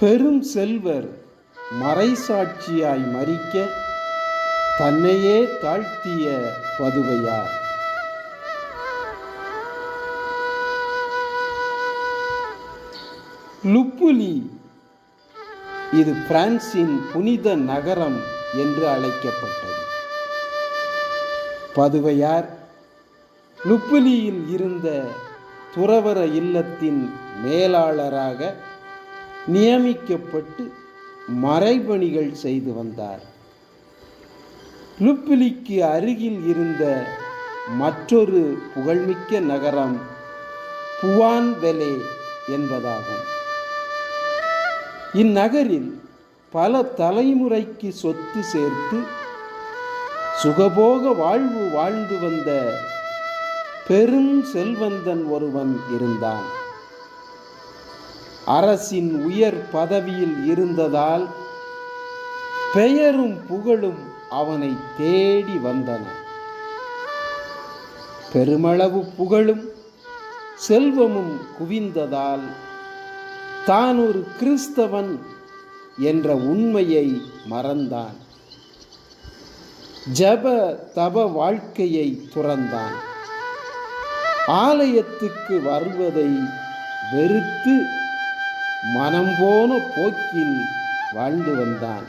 பெரும் செல்வர் மறைசாட்சியாய் மறிக்க தன்னையே தாழ்த்திய பதுவையார். லுப்புலி இது பிரான்சின் புனித நகரம் என்று அழைக்கப்பட்டது. பதுவையார் லுப்புலியில் இருந்த துறவர இல்லத்தின் மேலாளராக நியமிக்கப்பட்டு மறைபணிகள் செய்து வந்தார். லுப்பிலிக்கு அருகில் இருந்த மற்றொரு புகழ்மிக்க நகரம் புவான்வெலே என்பதாகும். இந்நகரில் பல தலைமுறைக்கு சொத்து சேர்த்து சுகபோக வாழ்வு வாழ்ந்து வந்த பெரும் செல்வந்தன் ஒருவன் இருந்தான். அரசின் உயர் பதவியில் இருந்ததால் பெயரும் புகழும் அவனை தேடி வந்தன. பெருமளவு புகழும் செல்வமும் குவிந்ததால் தான் ஒரு கிறிஸ்தவன் என்ற உண்மையை மறந்தான். ஜப தப வாழ்க்கையை துறந்தான். ஆலயத்துக்கு வருவதை வெறுத்து மனம் போன போக்கில் வாழ்ந்து வந்தான்.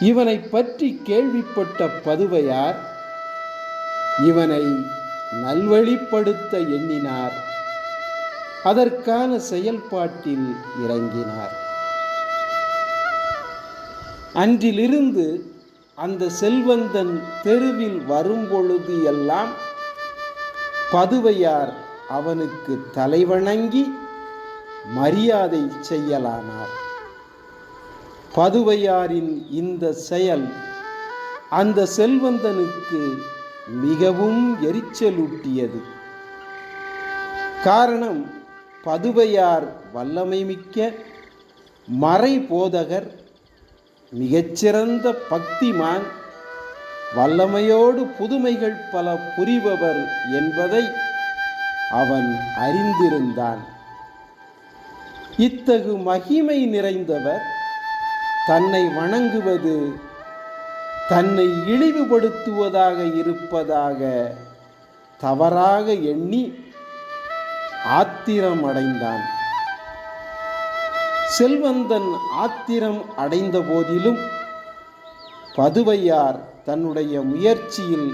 இவனை பற்றி கேள்விப்பட்ட பதுவையார் இவனை நல்வழிப்படுத்த எண்ணினார். அதற்கான செயல்பாட்டில் இறங்கினார். அன்றிலிருந்து அந்த செல்வந்தன் தெருவில் வரும்பொழுது எல்லாம் பதுவையார் அவனுக்கு தலைவணங்கி மரியாதை செய்யலானார். பதுவையாரின் இந்த செயல் அந்த செல்வந்தனுக்கு மிகவும் எரிச்சலூட்டியது. காரணம் பதுவையார் வல்லமை மிக்க மறை போதகர் மிகச்சிறந்த பக்திமான் வல்லமையோடு புதுமைகள் பல புரிபவர் என்பதை அவன் அறிந்திருந்தான். இத்தகு மகிமை நிறைந்தவர் தன்னை வணங்குவது தன்னை இழிவுபடுத்துவதாக இருப்பதாக தவறாக எண்ணி ஆத்திரம் அடைந்தான். செல்வந்தன் ஆத்திரம் அடைந்த போதிலும் பதுவையார் தன்னுடைய முயற்சியில்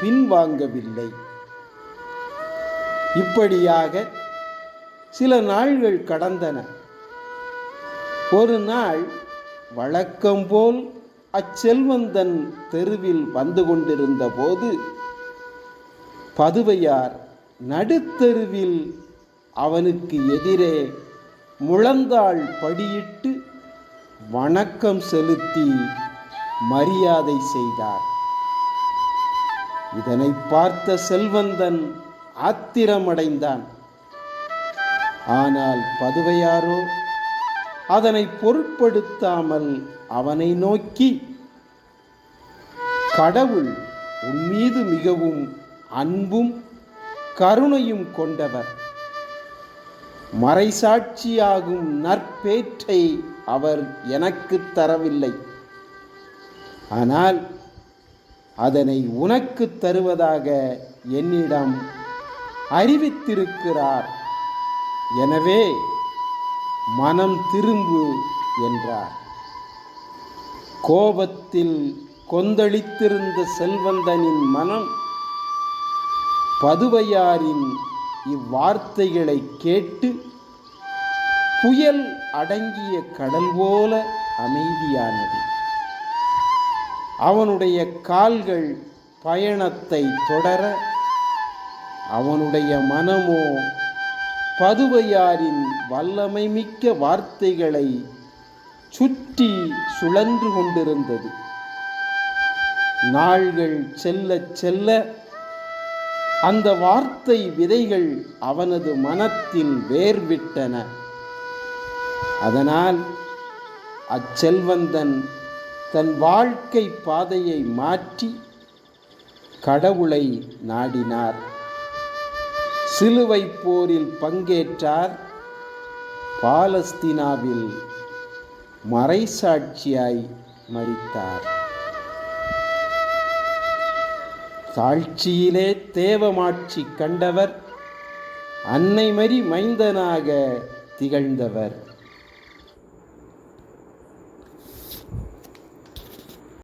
பின்வாங்கவில்லை. இப்படியாக சில நாள்கள் கடந்தன. ஒரு நாள் வழக்கம் போல் அச்செல்வந்தன் தெருவில் வந்து கொண்டிருந்த போது பதுவையார் நடுத்தெருவில் அவனுக்கு எதிரே முழந்தாள் படியிட்டு வணக்கம் செலுத்தி மரியாதை செய்தார். இதனை பார்த்த செல்வந்தன் ஆத்திரமடைந்தான். ஆனால் பதுவையாரோ அதனை பொருட்படுத்தாமல் அவனை நோக்கி கடவுள் உன் மீது மிகவும் அன்பும் கருணையும் கொண்டவர். மறைசாட்சியாகும் நற்பேற்றை அவர் எனக்கு தரவில்லை. ஆனால் அதனை உனக்கு தருவதாக என்னிடம் அறிவித்திருக்கிறார். எனவே மனம் திரும்பு என்றார். கோபத்தில் கொந்தளித்திருந்த செல்வந்தனின் மனம் பதுவையாரின் இவ்வார்த்தைகளை கேட்டு புயல் அடங்கிய கடல் போல அமைதியானது. அவனுடைய கால்கள் பயணத்தை தொடர அவனுடைய மனமோ பதுவையாரின் வல்லமை மிக்க வார்த்தைகளை சுற்றி சுழன்று கொண்டிருந்தது. நாள்கள் செல்ல செல்ல அந்த வார்த்தை விதைகள் அவனது மனத்தில் வேர்விட்டன. அதனால் அச்செல்வந்தன் தன் வாழ்க்கை பாதையை மாற்றி கடவுளை நாடினார். சிலுவை போரில் பங்கேற்றார் பாலஸ்தீனாவில் மறைசாட்சியாய் மறித்தார் தாழ்ச்சியிலே தேவமாட்சி கண்டவர் அன்னை மறி மைந்தனாக திகழ்ந்தவர்.